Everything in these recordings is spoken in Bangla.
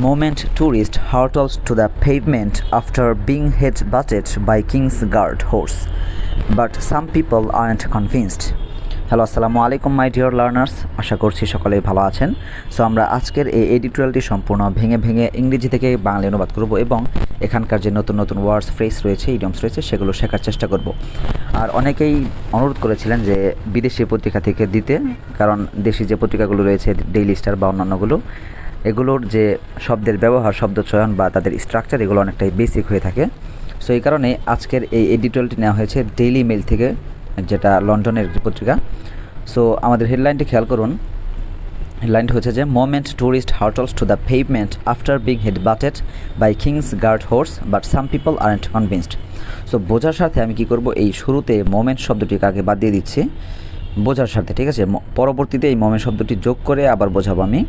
Moment tourist hurtles to the pavement after being hit butted by King's Guard horse. But some people aren't convinced. Hello আসসালামু আলাইকুম মাই ডিয়ার লার্নার্স আশা করছি সকলেই ভালো আছেন সো আমরা আজকের এই এডিটোরিয়ালটি সম্পূর্ণ ভেঙে ভেঙে ইংরেজি থেকে বাংলা অনুবাদ করব এবং এখানকার যে নতুন নতুন ওয়ার্ডস ফ্রেস রয়েছে ইডিয়মস রয়েছে, সেগুলো শেখার চেষ্টা করব আর অনেকেই অনুরোধ করেছিলেন যে বিদেশি পত্রিকা থেকে দিতে, কারণ দেশি যে পত্রিকাগুলো রয়েছে ডেইলি স্টার বা অন্যান্যগুলো এগুলোর যে শব্দের ব্যবহার, শব্দ চয়ন বা তাদের স্ট্রাকচার এগুলো অনেকটাই বেসিক হয়ে থাকে। সো এই কারণে আজকের এই এডিটোরিয়ালটি নেওয়া হয়েছে ডেইলি মেল থেকে, যেটা লন্ডনের একটি পত্রিকা। সো আমাদের হেডলাইনটি খেয়াল করুন। হেডলাইনটি হচ্ছে যে moment tourist hurtles to the pavement after being head butted by king's guard horse but some people aren't convinced so বোঝার সাথে আমি কি করব? এই শুরুতে মোমেন্ট শব্দটিকে আগে বাদ দিয়ে দিচ্ছি? বোঝার সাথে ঠিক আছে? পরবর্তীতে এই মোমেন্ট শব্দটি যোগ করে আবার বোঝাবো আমি।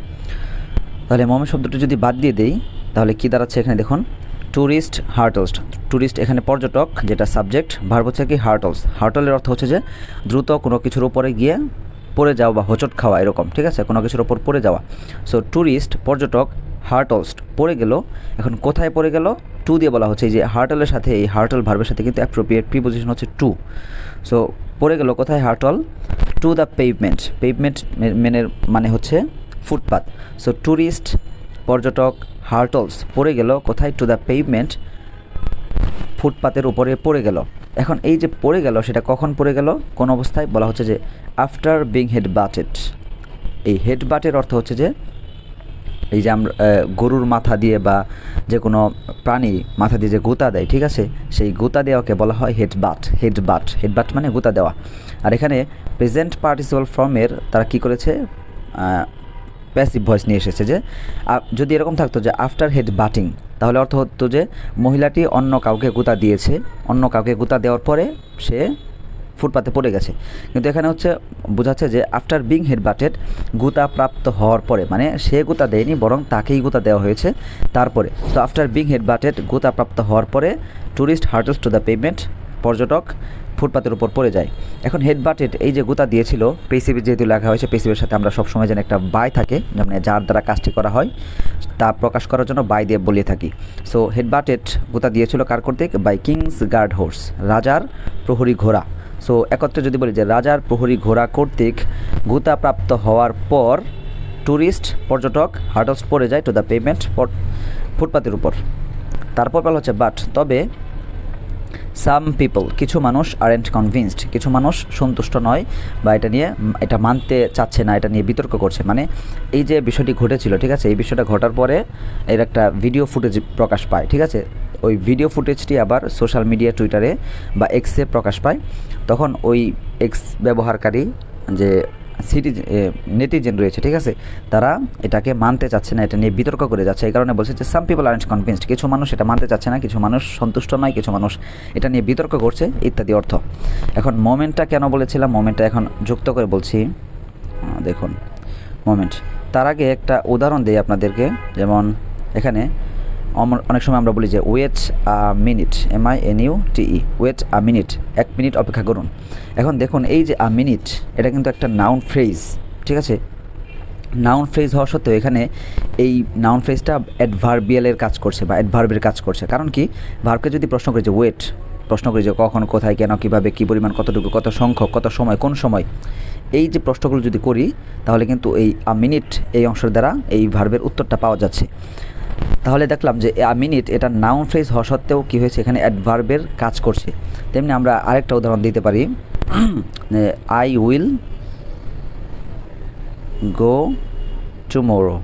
তাহলে মোমেন্ট শব্দটি যদি বাদ দিয়ে দেই, তাহলে কী দাঁড়াচ্ছে এখানে দেখুন? ট্যুরিস্ট হার্টলস ট্যুরিস্ট এখানে পর্যটক, যেটা সাবজেক্ট ভার্ব হচ্ছে কি? হার্টলস হার্টলের অর্থ হচ্ছে যে দ্রুত কোনো কিছুর উপরে গিয়ে পড়ে যাওয়া বা হোঁচট খাওয়া এরকম, ঠিক আছে? কোনো কিছুর ওপর পড়ে যাওয়া। সো ট্যুরিস্ট পর্যটক হার্টলস পড়ে গেল। এখন কোথায় পড়ে গেল? টু দিয়ে বলা হচ্ছে এই যে হার্টলের সাথে, এই হার্টল ভার্বের সাথে কিন্তু অ্যাপ্রোপ্রিয়েট প্রিপোজিশন হচ্ছে টু সো পড়ে গেল কোথায় hurtle to the pavement pavement মেনের মানে হচ্ছে ফুটপাথ সো ট্যুরিস্ট পর্যটক হার্টলস পড়ে গেল, কোথায়? টু দ্য পেভমেন্ট ফুটপাতের উপরে পড়ে গেল। এখন এই যে পড়ে গেল, সেটা কখন পড়ে গেল? কোন অবস্থায়? বলা হচ্ছে যে আফটার বিং হেড বাটেড এই হেড বাটের অর্থ হচ্ছে যে, এই যে আমরা গরুর মাথা দিয়ে বা যে কোনো প্রাণী মাথা দিয়ে যে গোতা দেয়, ঠিক আছে? সেই গোতা দেওয়াকে বলা হয় head butt head butt head butt মানে গোতা দেওয়া। আর এখানে প্রেজেন্ট পার্টিসিপাল ফর্মের তারা কি করেছে? প্যাসিভ ভয়েস নিয়ে এসেছে যে যদি এরকম থাকতো যে আফটার হেড বাটিং তাহলে অর্থ হতো যে মহিলাটি অন্য কাউকে গুতা দিয়েছে, অন্য কাউকে গুতা দেওয়ার পরে সে ফুটপাতে পড়ে গেছে। কিন্তু এখানে হচ্ছে বোঝাচ্ছে যে আফটার বিং হেড বাটেড গুতা প্রাপ্ত হওয়ার পরে মানে সে গুতা দেয়নি, বরং তাকেই গুতা দেওয়া হয়েছে তারপরে। তো আফটার বিং হেড বাটেড গুতা প্রাপ্ত হওয়ার পরে tourist hurts to the payment পর্যটক ফুটপাতের উপর পড়ে যায়। এখন হেড বাটেড এই যে গুতা দিয়েছিল পেসিবি যেহেতু লেখা হয়েছে পেসিবের সাথে আমরা সবসময় যেন একটা বাই থাকে মানে যার দ্বারা কাজটি করা হয়, তা প্রকাশ করার জন্য বাই দিয়ে বলিয়ে থাকি। সো হেড বাটেড গুতা দিয়েছিল কার কর্তৃক? বাই কিংস গার্ড হোর্স রাজার প্রহরী ঘোড়া। সো একত্রে যদি বলি যে রাজার প্রহরী ঘোড়া কর্তৃক গুতা প্রাপ্ত হওয়ার পর ট্যুরিস্ট পর্যটক হার্টস পড়ে যায় টু দ্য পেমেন্ট ফুটপাতের উপর। তারপর বলা হচ্ছে বাট তবে সাম পিপল কিছু মানুষ আর এন্ড কনভিনসড কিছু মানুষ সন্তুষ্ট নয়, বা এটা নিয়ে এটা মানতে চাচ্ছে না, এটা নিয়ে বিতর্ক করছে। মানে এই যে বিষয়টি ঘটেছিল, ঠিক আছে, এই বিষয়টা ঘটার পরে এর একটা ভিডিও ফুটেজ প্রকাশ পায়, ঠিক আছে? ওই ভিডিও ফুটেজটি আবার সোশ্যাল মিডিয়া টুইটারে বা এক্সে প্রকাশ পায়। তখন ওই এক্স ব্যবহারকারী যে সিটি নেটিজেন রয়েছে, ঠিক আছে? তারা এটাকে মানতে চাচ্ছে না, এটা নিয়ে বিতর্ক করে যাচ্ছে। এই কারণে বলছে যে সাম পিপল আরেন্ট কনভিন্সড কিছু মানুষ এটা মানতে চাচ্ছে না, কিছু মানুষ সন্তুষ্ট নয়, কিছু মানুষ এটা নিয়ে বিতর্ক করছে, ইত্যাদি অর্থ। এখন মোমেন্টটা কেন বলেছিলাম? মোমেন্টটা এখন যুক্ত করে বলছি। দেখুন, মোমেন্ট। তার আগে একটা উদাহরণ দিই আপনাদেরকে। যেমন এখানে অনেক সময় আমরা বলি যে wait a minute M I N U T E wait a minute এক মিনিট অপেক্ষা করুন। এখন দেখুন, এই যে আ মিনিট এটা কিন্তু একটা নাউন ফ্রেজ ঠিক আছে? নাউন ফ্রেজ হওয়া সত্ত্বেও এখানে এই নাউন ফ্রেজটা অ্যাডভার্বিয়ালের কাজ করছে বা অ্যাডভার্বের কাজ করছে। কারণ কি? ভার্বকে যদি প্রশ্ন করি যে ওয়েট প্রশ্ন করি যে কখন, কোথায়, কেন, কীভাবে, কী পরিমাণ, কতটুকু, কত সংখ্যক, কত সময়, কোন সময়, এই যে প্রশ্নগুলো যদি করি, তাহলে কিন্তু এই আ মিনিট এই অংশের দ্বারা এই ভার্বের উত্তরটা পাওয়া যাচ্ছে। তাহলে দেখলাম যে আ মিনিট এটা নাউন ফ্রেজ হওয়া সত্ত্বেও কী হয়েছে? এখানে অ্যাডভার্বের কাজ করছে। তেমনি আমরা আরেকটা উদাহরণ দিতে পারি। I will go tomorrow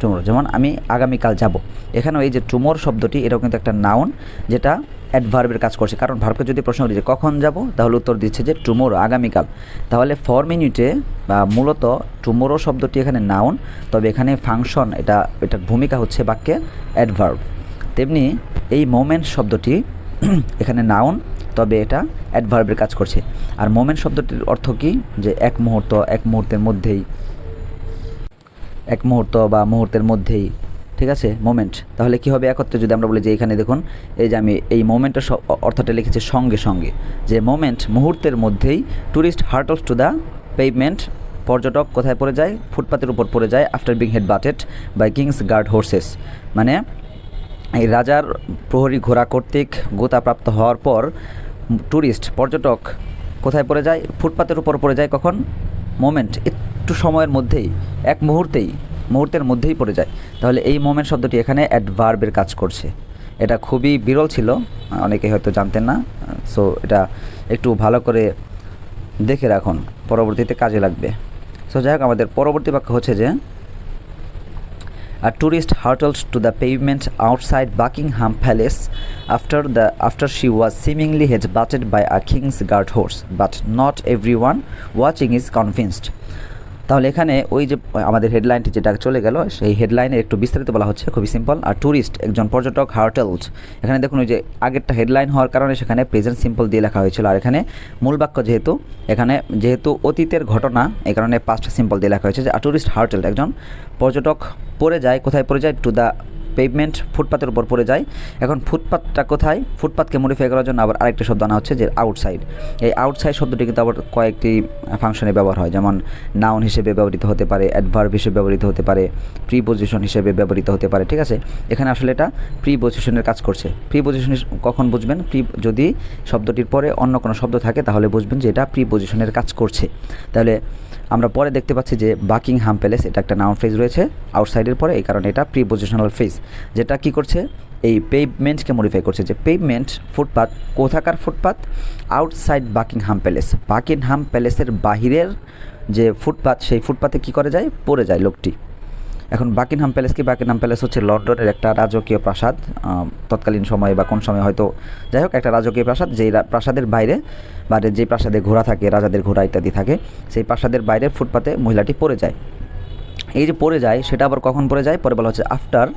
tomorrow যেমন আমি আগামীকাল যাব। এখানে এই যে টুমোর শব্দটি, এটাও কিন্তু একটা নাউন যেটা অ্যাডভার্বের কাজ করছে। কারণ ভার্বকে যদি প্রশ্ন করি যে কখন যাব, তাহলে উত্তর দিচ্ছে যে টুমোরো আগামীকাল। তাহলে ফর মিনিটে বা মূলত টুমোরো শব্দটি এখানে নাউন তবে এখানে ফাংশন এটা এটার ভূমিকা হচ্ছে বাক্যে অ্যাডভার্ব তেমনি এই মোমেন্ট শব্দটি এখানে নাউন তবে এটা অ্যাডভার্বের কাজ করছে। আর মোমেন্ট শব্দটির অর্থ কি? যে এক মুহূর্ত, এক মুহূর্তের মধ্যেই, এক মুহূর্ত বা মুহূর্তের মধ্যেই। ঠিক আছে? মোমেন্ট তাহলে কি হবে একত্রে যদি আমরা বলি যে এখানে দেখুন, এই যে আমি এই মোমেন্টের অর্থটা লিখেছি সঙ্গে সঙ্গে। যে মোমেন্ট মুহূর্তের মধ্যেই tourist hurtles to the pavement পর্যটক কোথায় পড়ে যায়? ফুটপাতের উপর পড়ে যায় after being head butted by king's guard horses মানে এই রাজার প্রহরী ঘোড়া কর্তৃক গোতাপ্রাপ্ত হওয়ার পর ট্যুরিস্ট পর্যটক কোথায় পড়ে যায়? ফুটপাতের উপর পড়ে যায় কখন? মোমেন্ট একটু সময়ের মধ্যেই, এক মুহূর্তেই। মুহূর্তের মধ্যেই পড়ে যায়। তাহলে এই মোমেন্ট শব্দটি এখানে অ্যাডভার্বের কাজ করছে। এটা খুবই বিরল ছিল, অনেকে হয়তো জানতেন না সো এটা একটু ভালো করে দেখে রাখুন, পরবর্তীতে কাজে লাগবে। সো যাই হোক, আমাদের পরবর্তী বাক্য হচ্ছে যে a tourist hurtles to the payment outside Buckingham Palace after the after she was seemingly head butted by a king's guard horse but not everyone watching is convinced তাহলে এখানে ওই যে, আমাদের হেডলাইনটি যেটা চলে গেল, সেই হেডলাইনের একটু বিস্তারিত বলা হচ্ছে, খুবই সিম্পল আর ট্যুরিস্ট একজন পর্যটক হার্টেলস এখানে দেখুন ওই যে আগেরটা হেডলাইন হওয়ার কারণে সেখানে প্রেজেন্ট সিম্পল দিয়ে লেখা হয়েছিল। আর এখানে মূল বাক্য যেহেতু, এখানে যেহেতু অতীতের ঘটনা, এ কারণে পাঁচটা সিম্পল দিয়ে লেখা হয়েছে যে ট্যুরিস্ট হার্টেল একজন পর্যটক পড়ে যায়, কোথায় পড়ে যায়? টু দ্য পেভমেন্ট ফুটপাতের উপর পড়ে যায়। এখন ফুটপাতটা কোথায়? ফুটপাতকে মডিফাই করার জন্য আবার আরেকটা শব্দ আনা হচ্ছে যে আউটসাইড এই আউটসাইড শব্দটি কিন্তু আবার কয়েকটি ফাংশনে ব্যবহার হয়। যেমন নাউন হিসেবে ব্যবহৃত হতে পারে অ্যাডভার্ব হিসেবে ব্যবহৃত হতে পারে প্রি পজিশন হিসেবে ব্যবহৃত হতে পারে, ঠিক আছে? এখানে আসলে এটা প্রি পজিশনের কাজ করছে। প্রি পজিশন কখন বুঝবেন? প্রি যদি শব্দটির পরে অন্য কোনো শব্দ থাকে, তাহলে বুঝবেন যে এটা প্রি পজিশনের কাজ করছে। তাহলে আমরা পরে দেখতে পাচ্ছি যে বাকিং হাম প্যালেস এটা একটা নাউন ফ্রেজ রয়েছে। আউটসাইডের পরে, এই কারণে এটা প্রি পজিশনাল ফ্রেজ যেটা কি করছে? এই পেভমেন্টকে মডিফাই করছে যে পেভমেন্ট ফুটপাথ কোথাকার footpath outside Buckingham Palace Buckingham প্যালেসের বাহিরের যে ফুটপাথ সেই ফুটপাথে কি করে যায়? পড়ে যায় লোকটি। এখন বাকিনহাম প্যালেস কি? বাকিনহাম প্যালেস হচ্ছে লন্ডনের একটা রাজকীয় প্রাসাদ। তৎকালীন সময়ে বা কোন সময় হয়তো, যাই হোক, একটা রাজকীয় প্রাসাদ, যেই প্রাসাদের বাইরে বাইরে যে প্রাসাদে ঘোড়া থাকে, রাজাদের ঘোড়া ইত্যাদি থাকে, সেই প্রাসাদের বাইরে ফুটপাতে মহিলাটি পড়ে যায়। এই যে পড়ে যায়, সেটা আবার কখন পড়ে যায়? পরে বলা হচ্ছে আফটার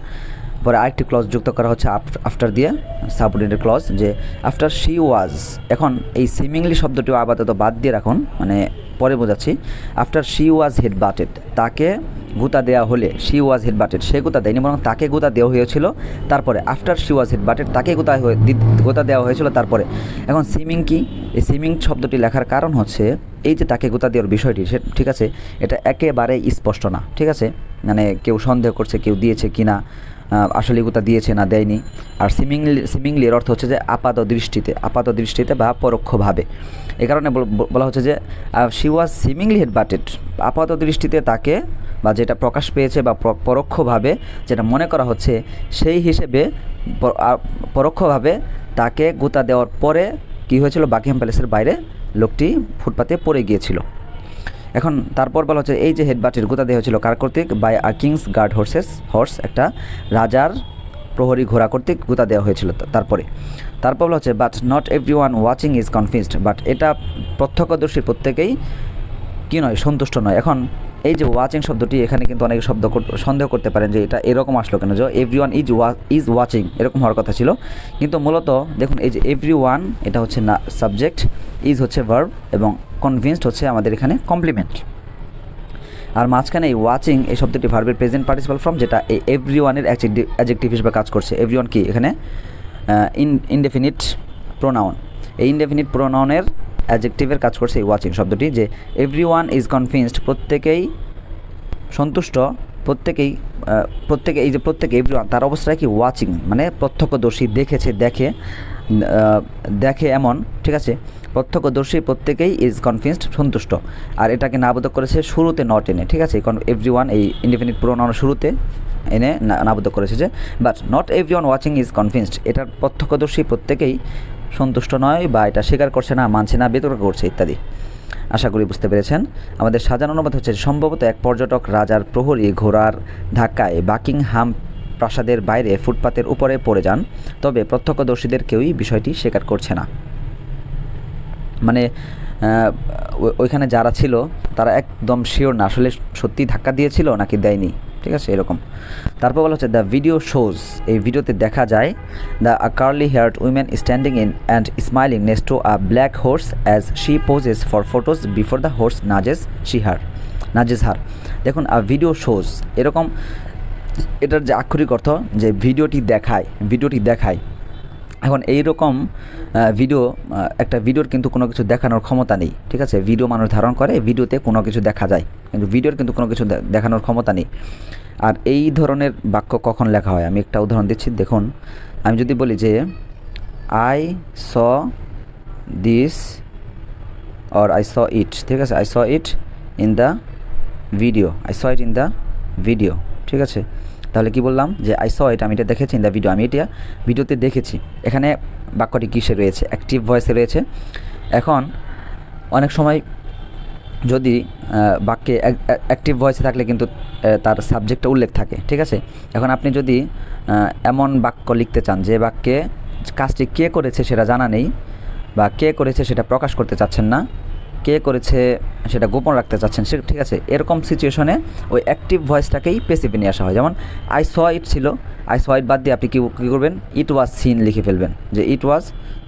পরে আরেকটি ক্লজ যুক্ত করা হচ্ছে আফটার দিয়ে সাবঅর্ডিনেট ক্লজ যে আফটার শি ওয়াজ এখন এই সিমিংলি শব্দটিও আপাতত বাদ দিয়ে রাখুন মানে পরে বোঝাচ্ছি after she was head butted তাকে গুতা দেওয়া হলে শি ওয়াজ হেড বাটেড সে গুতা দেয়নি, বরং তাকে গুতা দেওয়া হয়েছিল, তারপরে after she was head butted তাকে গুতা গোতা দেওয়া হয়েছিল তারপরে। এখন সিমিং কি? এই সিমিং শব্দটি লেখার কারণ হচ্ছে, এই যে তাকে গোতা দেওয়ার বিষয়টি, সে, ঠিক আছে, এটা একেবারে স্পষ্ট না, ঠিক আছে? মানে কেউ সন্দেহ করছে, কেউ দিয়েছে কি না আসলে গোতা দিয়েছে না দেয়নি। আর সিমিংলি সিমিংলির অর্থ হচ্ছে যে আপাত দৃষ্টিতে আপাত দৃষ্টিতে বা পরোক্ষভাবে। এ কারণে বলা হচ্ছে যে she was seemingly head butted আপাত দৃষ্টিতে তাকে বা যেটা প্রকাশ পেয়েছে বা পরোক্ষভাবে যেটা মনে করা হচ্ছে, সেই হিসেবে পরোক্ষভাবে তাকে গুতা দেওয়ার পরে কী হয়েছিল? বাকিহাম প্যালেসের বাইরে লোকটি ফুটপাতে পড়ে গিয়েছিল। এখন তারপর বলা হচ্ছে, এই যে হেডবাটির গোতা দেওয়া হয়েছিল কার কর্তৃক? By a king's guard horses, horse, একটা রাজার প্রহরী ঘোড়া কর্তৃক গোতা দেওয়া হয়েছিল তারপরে। তারপর বলা হচ্ছে but not everyone watching is confused but এটা প্রত্যক্ষদর্শী প্রত্যেকেই কী নয়, সন্তুষ্ট নয়। এখন এই যে ওয়াচিং শব্দটি এখানে কিন্তু অনেক শব্দ সন্দেহ করতে পারেন যে এটা এরকম আসলো কেন? যে everyone is wa is watching এরকম হওয়ার কথা ছিল। কিন্তু মূলত দেখুন, এই যে এভরি ওয়ান এটা হচ্ছে না সাবজেক্ট ইজ হচ্ছে ভার্ব এবং কনভিন্সড হচ্ছে আমাদের এখানে কমপ্লিমেন্ট আর মাঝখানে এই ওয়াচিং এই শব্দটি ভার্বের প্রেজেন্ট পার্টিসিপাল ফর্ম যেটা এই এভরি ওয়ানের অ্যাজেক্টিভ হিসেবে কাজ করছে। এভরি ওয়ান কি এখানে? ইন ইনডেফিনিট প্রোনাউন এই ইনডেফিনিট প্রোনাউনের অ্যাজেক্টিভের কাজ করছে এই ওয়াচিং শব্দটি, যে এভরি ওয়ান ইজ কনভিন্সড প্রত্যেকেই সন্তুষ্ট প্রত্যেকেই প্রত্যেকে, এই যে প্রত্যেকে তার অবস্থায় কি ওয়াচিং মানে প্রত্যক্ষদর্শী দেখেছে, দেখে দেখে এমন, ঠিক আছে? প্রত্যক্ষদর্শী প্রত্যেকেই ইজ কনফিউজড সন্তুষ্ট। আর এটাকে নাবোধক করেছে শুরুতে নট এনে, ঠিক আছে? এভরি ওয়ান এই ইন্ডিপেন্ডেন্ট পুরোনো শুরুতে এনে নাবোধক করেছে যে but not everyone watching is confused এটার প্রত্যক্ষদর্শী প্রত্যেকেই সন্তুষ্ট নয় বা এটা স্বীকার করছে না, মানছে না, বিতর্ক করছে, ইত্যাদি। আশা করি বুঝতে পেরেছেন। আমাদের সাজানো অনুবাদ হচ্ছে সম্ভবত এক পর্যটক রাজার প্রহরী ঘোড়ার ধাক্কায় বাকিংহাম প্রাসাদের বাইরে ফুটপাতের উপরে পড়ে যান, তবে প্রত্যক্ষদর্শীদের কেউই বিষয়টি স্বীকার করছে না। মানে ওইখানে যারা ছিল, তারা একদম শিওর না, আসলে সত্যি ধাক্কা দিয়েছিল নাকি দেয়নি, ঠিক আছে, এরকম। তারপর বলা হচ্ছে দ্য ভিডিও শোজ এই ভিডিওতে দেখা যায় the a curly haired women standing in and smiling next to a black horse as she poses for photos before the horse nudges she her nudges her দেখুন আ ভিডিও শোজ এরকম, এটার যে আক্ষরিক অর্থ, যে ভিডিওটি দেখায় ভিডিওটি দেখায় এখন এই রকম ভিডিও একটা ভিডিওর কিন্তু কোনো কিছু দেখানোর ক্ষমতা নেই, ঠিক আছে? ভিডিও মানুষ ধারণ করে ভিডিওতে কোনো কিছু দেখা যায়, কিন্তু ভিডিওর কিন্তু কোনো কিছু দেখানোর ক্ষমতা নেই। আর এই ধরনের বাক্য কখন লেখা হয়? আমি একটা উদাহরণ দিচ্ছি, দেখুন। আমি যদি বলি যে I saw this or I saw it ঠিক আছে? I saw it in the video I saw it in the video ঠিক আছে? তাহলে কি বললাম যে আই স এটা, আমি এটা দেখেছি ইন দ্য ভিডিও আমি এটা ভিডিওতে দেখেছি। এখানে বাক্যটি কিসে রয়েছে? অ্যাক্টিভ ভয়েসে রয়েছে। এখন অনেক সময় যদি বাক্যে অ্যাক্টিভ ভয়েসে থাকলে কিন্তু তার সাবজেক্টটা উল্লেখ থাকে, ঠিক আছে? এখন আপনি যদি এমন বাক্য লিখতে চান যে বাক্যে কাজটি কে করেছে সেটা জানা নেই বা কে করেছে সেটা প্রকাশ করতে চাচ্ছেন না কে করেছে সেটা গোপন রাখতে চাচ্ছেন, সে ঠিক আছে। এরকম সিচুয়েশনে ওই অ্যাক্টিভ ভয়েসটাকেই পেসিভে নিয়ে আসা হয়। যেমন আই স ইট ছিল। আই স ইট বাদ দিয়ে আপনি কী কী করবেন? ইট ওয়াজ সিন লিখে ফেলবেন। যে it was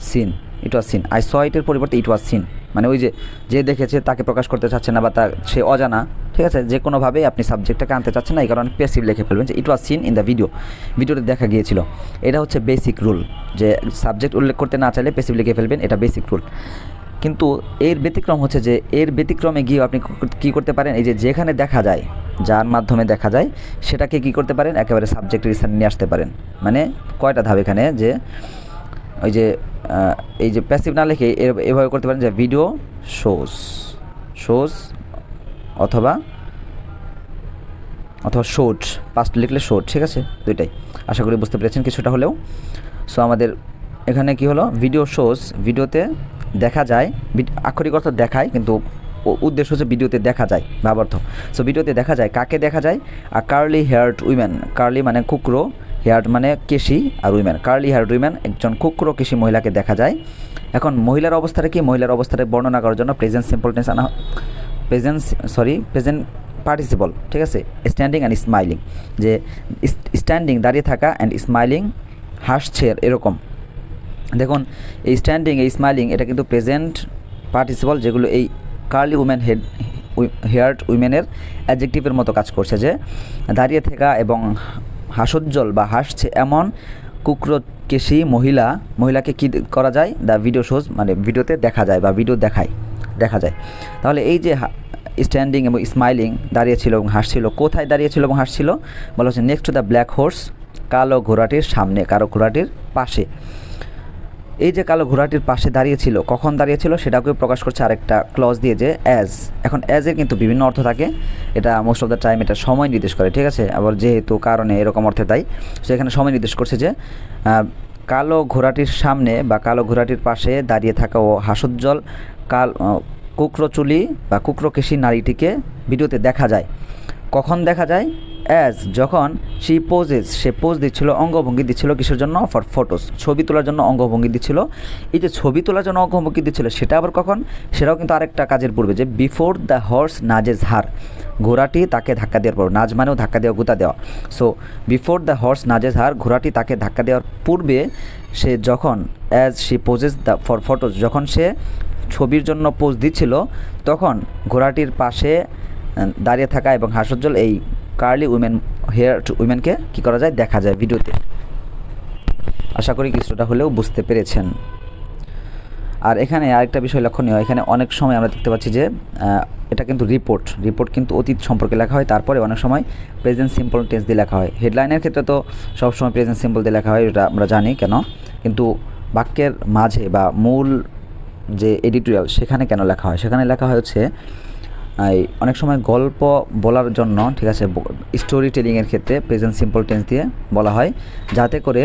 seen it was seen I saw ইটের পরিবর্তে ইট ওয়াজ সিন মানে ওই যে যে দেখেছে তাকে প্রকাশ করতে চাচ্ছে না বা তা, সে অজানা, ঠিক আছে? যে কোনোভাবেই আপনি সাবজেক্টটাকে আনতে চাচ্ছেন না, এই কারণে পেসিভ লিখে ফেলবেন যে it was seen in the video ভিডিওতে দেখা গিয়েছিল। এটা হচ্ছে বেসিক রুল যে সাবজেক্ট উল্লেখ করতে না চাইলে পেসিভ লিখে ফেলবেন, এটা বেসিক রুল কিন্তু এর ব্যতিক্রম হচ্ছে যে এর ব্যতিক্রমে গিয়ে আপনি কী করতে পারেন? এই যে যেখানে দেখা যায়, যার মাধ্যমে দেখা যায়, সেটাকে কী করতে পারেন? একেবারে সাবজেক্টের স্থানে নিয়ে আসতে পারেন। মানে কয়টা ধাপ এখানে? যে ওই যে এই যে প্যাসিভ না লিখে এভাবে করতে পারেন যে ভিডিও শোজ শোজ অথবা অথবা শোট পাস্ট লিখলে শোট ঠিক আছে? দুইটাই। আশা করি বুঝতে পেরেছেন কিছুটা হলেও। সো আমাদের এখানে কি হলো? ভিডিও শোজ ভিডিওতে দেখা যায় আক্ষরিক অর্থ দেখায়, কিন্তু উদ্দেশ্য হচ্ছে ভিডিওতে দেখা যায়, ভাবার্থ। সো ভিডিওতে দেখা যায়, কাকে দেখা যায়? আর কার্লি হেয়ার্ড উইমেন কার্লি মানে কুকরো হেয়ার্ড মানে কেশি আর উইমেন কার্লি হেয়ার্ড উইমেন একজন কুকরো কেশি মহিলাকে দেখা যায়। এখন মহিলার অবস্থাটা কি? মহিলার অবস্থাটা বর্ণনা করার জন্য প্রেজেন্ট সিম্পল টেন্স আনা প্রেজেন্ট সরি প্রেজেন্ট পার্টিসিপল ঠিক আছে? স্ট্যান্ডিং অ্যান্ড স্মাইলিং যে স্ট্যান্ডিং দাঁড়িয়ে থাকা অ্যান্ড স্মাইলিং হাসছে এরকম। দেখুন, এই স্ট্যান্ডিং এই স্মাইলিং এটা কিন্তু প্রেজেন্ট পার্টিসিপল যেগুলো এই কার্লি উমেন হেড হেয়ার্ড উইমেনের অ্যাডজেক্টিভের মতো কাজ করছে যে দাঁড়িয়ে থাকা এবং হাসোজ্জ্বল বা হাসছে এমন কুক্রকেশী মহিলা, মহিলাকে কী করা যায়? দ্য ভিডিও শোজ মানে ভিডিওতে দেখা যায় বা ভিডিও দেখায়, দেখা যায়। তাহলে এই যে স্ট্যান্ডিং এবং স্মাইলিং দাঁড়িয়েছিল এবং হাসছিল, কোথায় দাঁড়িয়েছিল এবং হাসছিল? বলা হচ্ছে next to the black horse কালো ঘোড়াটির সামনে, কালো ঘোড়াটির পাশে। এই যে কালো ঘোড়াটির পাশে দাঁড়িয়েছিল কখন দাঁড়িয়েছিল সেটাকে প্রকাশ করছে আরেকটা ক্লজ দিয়ে যে অ্যাজ এখন অ্যাজের কিন্তু বিভিন্ন অর্থ থাকে। এটা মোস্ট অফ দ্য টাইম এটা সময় নির্দেশ করে ঠিক আছে? আবার যেহেতু কারণে এরকম অর্থে তাই। সো এখানে সময় নির্দেশ করছে যে কালো ঘোড়াটির সামনে বা কালো ঘোড়াটির পাশে দাঁড়িয়ে থাকা ও হাসোজ্জ্বল কাল আহ, কুক্রচুলি বা কুক্রকেশী নারীটিকে ভিডিওতে দেখা যায়। কখন দেখা যায়? অ্যাজ যখন সি পোজেস সে পোজ দিচ্ছিল, অঙ্গভঙ্গি দিচ্ছিল কিসের জন্য? ফর ফটোস ছবি তোলার জন্য অঙ্গভঙ্গি দিচ্ছিল। এই যে ছবি তোলার জন্য অঙ্গভঙ্গি দিচ্ছিল, সেটা আবার কখন? সেটাও কিন্তু আরেকটা কাজের পূর্বে যে before the horse nudges her, ঘোড়াটি তাকে ধাক্কা দেওয়ার পর, নাজ মানেও ধাক্কা দেওয়া, গুতা দেওয়া। So before the horse nudges her, ঘোড়াটি তাকে ধাক্কা দেওয়ার পূর্বে সে যখন as she poses the for photos যখন সে ছবির জন্য পোজ দিচ্ছিল, তখন ঘোড়াটির পাশে দাঁড়িয়ে থাকা এবং হাস্যোজ্জ্বল এই কার্লি উইমেন, হেয়ার উইমেনকে কী করা যায় দেখা যায় ভিডিওতে। আশা করি কিছুটা হলেও বুঝতে পেরেছেন। আর এখানে আরেকটা বিষয় লক্ষণীয়, এখানে অনেক সময় আমরা দেখতে পাচ্ছি যে এটা কিন্তু রিপোর্ট। রিপোর্ট কিন্তু অতীত সম্পর্কে লেখা হয়, তারপরে অনেক সময় প্রেজেন্ট সিম্পল টেন্স দিয়ে লেখা হয়। হেডলাইনের ক্ষেত্রে তো সবসময় প্রেজেন্ট সিম্পল দিয়ে লেখা হয়, এটা আমরা জানি কেন। কিন্তু বাক্যের মাঝে বা মূল যে এডিটোরিয়াল, সেখানে কেন লেখা হয়? সেখানে লেখা হয় হচ্ছে অনেক সময় গল্প বলার জন্য, ঠিক আছে স্টোরি টেলিংয়ের ক্ষেত্রে প্রেজেন্ট সিম্পল টেন্স দিয়ে বলা হয়, যাতে করে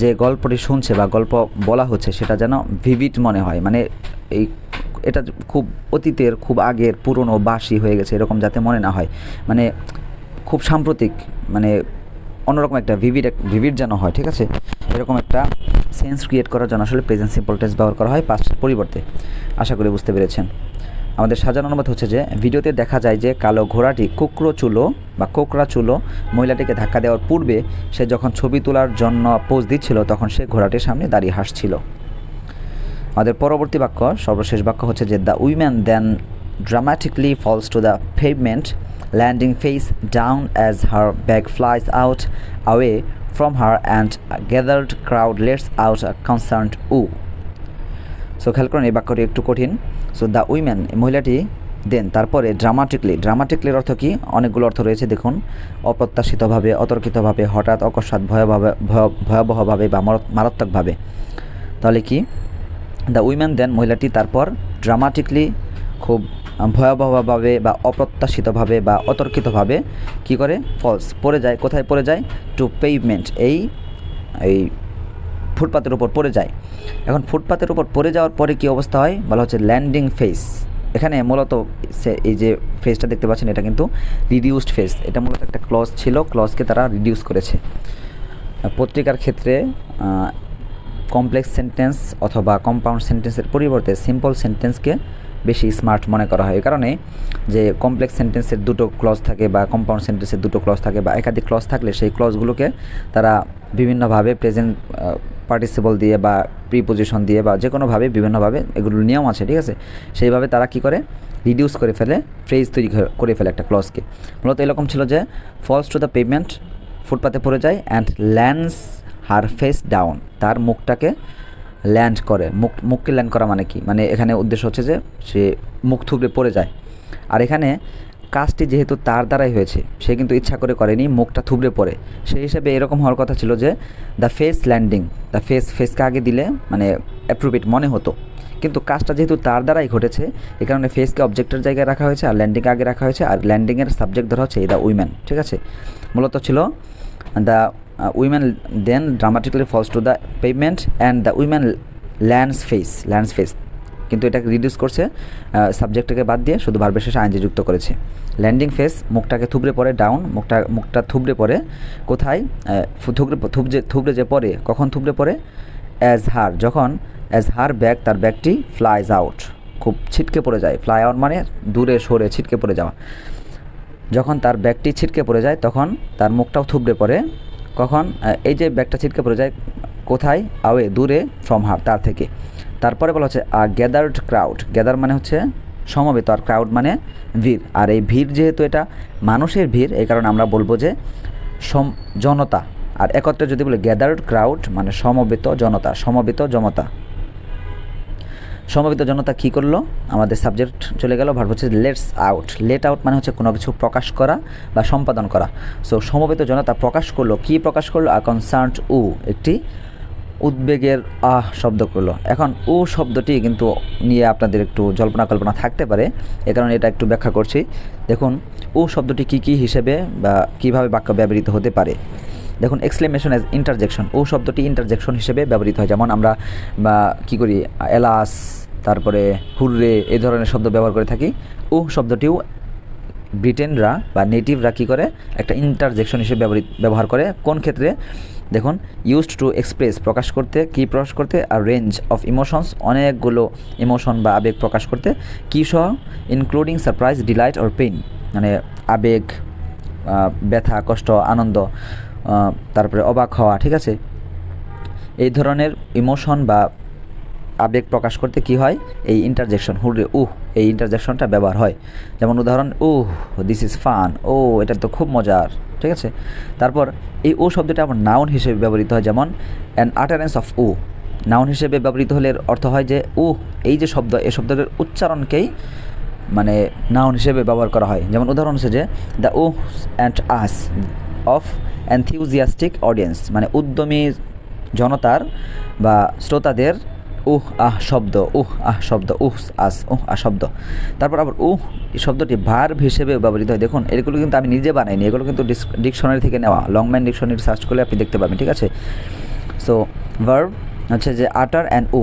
যে গল্পটি শুনছে বা গল্প বলা হচ্ছে সেটা যেন ভিভিড মনে হয়। মানে এই এটা খুব অতীতের, খুব আগের, পুরনো বাসি হয়ে গেছে, এরকম যাতে মনে না হয়। মানে খুব সাম্প্রতিক মানে অন্যরকম একটা ভিভিড ভিভিড যেন হয়, ঠিক আছে? এরকম একটা সেন্স ক্রিয়েট করার জন্য আসলে প্রেজেন্ট সিম্পল টেন্স ব্যবহার করা হয় পাস্টের পরিবর্তে। আশা করি বুঝতে পেরেছেন। আমাদের সাজানো অনুবাদ হচ্ছে যে ভিডিওতে দেখা যায় যে কালো ঘোড়াটি কুকরো চুলো বা কোকড়া চুলো মহিলাটিকে ধাক্কা দেওয়ার পূর্বে সে যখন ছবি তোলার জন্য পোজ দিচ্ছিল, তখন সে ঘোড়াটির সামনে দাঁড়িয়ে হাসছিল আমাদের পরবর্তী বাক্য, সর্বশেষ বাক্য হচ্ছে যে the woman then dramatically falls to the pavement landing face down as her bag flies out away from a gathered crowd lets out a concerned ooh. So খেয়াল করুন, এই বাক্যটি একটু কঠিন সো দ্য উইমেন মহিলাটি দেন, তারপরে ড্রামাটিকলি ড্রামাটিকলির অর্থ কী? অনেকগুলো অর্থ রয়েছে, দেখুন। অপ্রত্যাশিতভাবে, অতর্কিতভাবে, হঠাৎ অকস্মাৎ, ভয়াবহ, ভয়- ভয়াবহভাবে বা মারত- মারাত্মকভাবে। তাহলে কি? দ্য উইমেন দেন মহিলাটি তারপর ড্রামাটিকলি খুব ভয়াবহভাবে বা অপ্রত্যাশিতভাবে বা অতর্কিতভাবে কি করে? ফলস পড়ে যায়। কোথায় পড়ে যায়? টু পেভমেন্ট এই এই ফুটপাতের উপর পড়ে যায়। এখন ফুটপাতের উপর পড়ে যাওয়ার পরে কি অবস্থা হয়? বলা হচ্ছে ল্যান্ডিং ফেস এখানে মূলত সে- এই যে ফেসটা দেখতে পাচ্ছেন, এটা কিন্তু রিডিউসড ফেস এটা মূলত একটা ক্লজ ছিল ক্লজকে তারা রিডিউস করেছে। পত্রিকার ক্ষেত্রে কমপ্লেক্স সেন্টেন্স অথবা কম্পাউন্ড সেন্টেন্সের পরিবর্তে সিম্পল সেন্টেন্সকে বেশি স্মার্ট মনে করা হয়। এই কারণে যে কমপ্লেক্স সেন্টেন্সের দুটো ক্লজ থাকে বা কম্পাউন্ড সেন্টেন্সের দুটো ক্লজ থাকে বা একাধিক ক্লজ থাকলে সেই ক্লজগুলোকে তারা বিভিন্নভাবে প্রেজেন্ট পার্টিসিপল দিয়ে বা প্রিপোজিশন দিয়ে বা যে কোনোভাবে বিভিন্নভাবে এগুলো নিয়ম আছে, ঠিক আছে? সেইভাবে তারা কি করে? রিডিউস করে ফেলে ফ্রেজ তৈরি করে- ফেলে একটা ক্লজকে মূলত এরকম ছিল যে ফলস টু দ্য পেমেন্ট ফুটপাতে পড়ে যায় and lands her face down তার মুখটাকে ল্যান্ড করে। মুখ, মুখকে ল্যান্ড করা মানে কি? মানে এখানে উদ্দেশ্য হচ্ছে যে, সে মুখ থুবড়ে পড়ে যায়। আর এখানে কাজটি যেহেতু তার দ্বারাই হয়েছে, সে কিন্তু ইচ্ছা করে করেনি, মুখটা থুবড়ে পড়ে। সেই হিসেবে এরকম হওয়ার কথা ছিল যে the face landing the face ফেসকে আগে দিলে মানে অ্যাপ্রোপ্রিয়েট মনে হতো। কিন্তু কাজটা যেহেতু তার দ্বারাই ঘটেছে এই কারণে ফেসকে অবজেক্টের জায়গায় রাখা হয়েছে আর ল্যান্ডিংকে আগে রাখা হয়েছে, আর ল্যান্ডিংয়ের সাবজেক্ট ধরা হচ্ছে দ্য উইমেন ঠিক আছে? মূলত ছিল the women then dramatically falls to the pavement and the women lands face lands face কিন্তু এটাকে রিডিউস করছে সাবজেক্টটাকে বাদ দিয়ে শুধু ভার্বের শেষে আইনজি যুক্ত করেছে। ল্যান্ডিং ফেস মুখটাকে থুবড়ে পড়ে ডাউন মুখটা মুখটা থুবড়ে পড়ে, কোথায়? থুবড়ে থুবড়ে থুবড়ে যে পড়ে, কখন থুবড়ে পড়ে? অ্যাজ হার যখন অ্যাজ হার ব্যাগ তার ব্যাগটি ফ্লাইজ আউট খুব ছিটকে পড়ে যায়। ফ্লাই আউট মানে দূরে সরে ছিটকে পড়ে যাওয়া। যখন তার ব্যাগটি ছিটকে পড়ে যায়, তখন তার মুখটাও থুবড়ে পড়ে। কখন? এই যে ব্যাগটা ছিটকে পড়ে যায়, কোথায়? আওয়ে দূরে ফ্রম হার তার থেকে। তারপরে বলা হচ্ছে আ গ্যাদার্ড ক্রাউড গ্যাদার মানে হচ্ছে সমবেত, আর ক্রাউড মানে ভিড়। আর এই ভিড় যেহেতু এটা মানুষের ভিড়, এই কারণে আমরা বলব যে সম জনতা। আর একত্রে যদি বলে গ্যাদার্ড ক্রাউড মানে সমবেত জনতা সমবেত জনতা। সমবেত জনতা কী করল? আমাদের সাবজেক্ট চলে গেল ভার্ব হচ্ছে লেটস আউট লেট আউট মানে হচ্ছে কোনো কিছু প্রকাশ করা বা সম্পাদন করা। সো সমবেত জনতা প্রকাশ করল। কি প্রকাশ করল? আ কনসার্ট উ একটি উদ্বেগের আহ শব্দ করল। এখন ও শব্দটি কিন্তু নিয়ে আপনাদের একটু জল্পনা কল্পনা থাকতে পারে। এ কারণে এটা একটু ব্যাখ্যা করছি। দেখুন ও শব্দটি কি কি হিসেবে বা কীভাবে বাক্য ব্যবহৃত হতে পারে? দেখুন এক্সক্লেমেশন অ্যাজ ইন্টারজেকশন ও শব্দটি ইন্টারজেকশন হিসেবে ব্যবহৃত হয়। যেমন আমরা, বা কী করি? এলাস, তারপরে হুররে এই ধরনের শব্দ ব্যবহার করে থাকি। ও শব্দটিও ব্রিটেনরা বা নেটিভরা কী করে? একটা ইন্টারজেকশন হিসেবে ব্যবহৃত, ব্যবহার করে। কোন ক্ষেত্রে? দেখুন ইউজড টু এক্সপ্রেস প্রকাশ করতে, কি প্রকাশ করতে, আর রেঞ্জ অফ ইমোশনস অনেকগুলো ইমোশন বা আবেগ প্রকাশ করতে, কী সহ including surprise delight or pain মানে আবেগ ব্যথা, কষ্ট, আনন্দ তারপরে অবাক হওয়া, ঠিক আছে? এই ধরনের ইমোশন বা আবেগ প্রকাশ করতে কি হয়? এই ইন্টারজেকশন হুররে, উহ, এই ইন্টারজেকশনটা ব্যবহার হয়। যেমন উদাহরণ, উহ দিস ইজ ফান ও, এটা তো খুব মজার, ঠিক আছে? তারপর এই ও শব্দটা আমার নাউন হিসেবে ব্যবহৃত হয়, যেমন an utterance of ooh noun হিসেবে ব্যবহৃত হলে অর্থ হয় যে, উহ, এই যে শব্দ এই শব্দের উচ্চারণকেই মানে নাউন হিসেবে ব্যবহার করা হয়। যেমন উদাহরণ হচ্ছে যে the ooh and ahs of enthusiastic audience মানে উদ্যমী জনতার বা শ্রোতাদের উহ, আহ, শব্দ, উহ, আহ, শব্দ, উহ, আস, উহ, আহ, শব্দ। তারপর আবার উহ শব্দটি ভার্ব হিসেবে ব্যবহৃত হয়। দেখুন, এগুলো কিন্তু আমি নিজে বানাইনি, এগুলো কিন্তু ডিকশনারি থেকে নেওয়া। লং ম্যান ডিকশনারি সার্চ করলে আপনি দেখতে পাবেন, ঠিক আছে? সো ভার্ব হচ্ছে যে আটার অ্যান্ড উ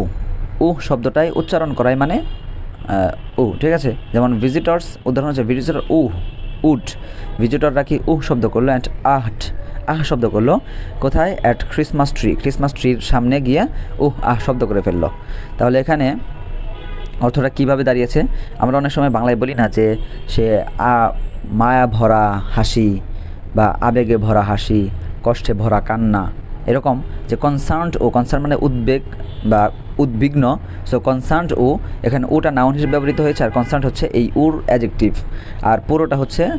উ শব্দটাই উচ্চারণ করাই মানে উ, ঠিক আছে? যেমন ভিজিটর্স উদাহরণ হচ্ছে ভিজিটর উ উড ভিজিটররা কি উহ শব্দ করল? অ্যান্ড আহট আহ, শব্দ করল। কোথায়? অ্যাট ক্রিসমাস ট্রি ক্রিসমাস ট্রির সামনে গিয়ে, উহ, আহ, শব্দ করে ফেলল। তাহলে এখানে অর্থটা কীভাবে দাঁড়িয়েছে? আমরা অনেক সময় বাংলায় বলি না যে, সে, আ, মায়া ভরা হাসি বা আবেগে ভরা হাসি, কষ্টে ভরা কান্না, এরকম যে কনসার্নড ও কনসার্ন মানে উদ্বেগ বা উদ্বিগ্ন। সো কনসার্নড ও, এখানে ওটা নাউন হিসেবে ব্যবহৃত হয়েছে, আর কনসার্ন হচ্ছে এই উর অ্যাজেক্টিভ আর পুরোটা হচ্ছে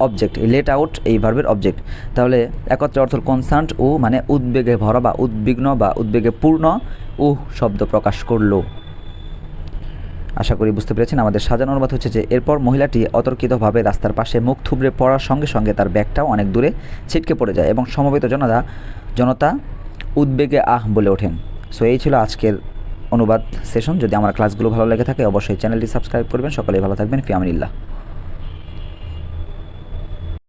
অবজেক্ট লেট আউট এই ভার্বের অবজেক্ট তাহলে একত্রে অর্থ কনসার্ট ও মানে উদ্বেগে ভরা বা উদ্বিগ্ন বা উদ্বেগে পূর্ণ, উ শব্দ প্রকাশ করল। আশা করি বুঝতে পেরেছেন, আমাদের সাজানো অনুবাদ হচ্ছে যে, এরপর মহিলাটি অতর্কিতভাবে রাস্তার পাশে মুখ থুবড়ে পড়ার সঙ্গে সঙ্গে তার ব্যাগটাও অনেক দূরে ছিটকে পড়ে যায় এবং সমবেত জনতা জনতা উদ্বেগে আহ বলে ওঠেন। সো এই ছিল আজকের অনুবাদ সেশন। যদি আমার ক্লাসগুলো ভালো লেগে থাকে, অবশ্যই চ্যানেলটি সাবস্ক্রাইব করবেন। সকলেই ভালো থাকবেন। ফিয়ামিল্লাহ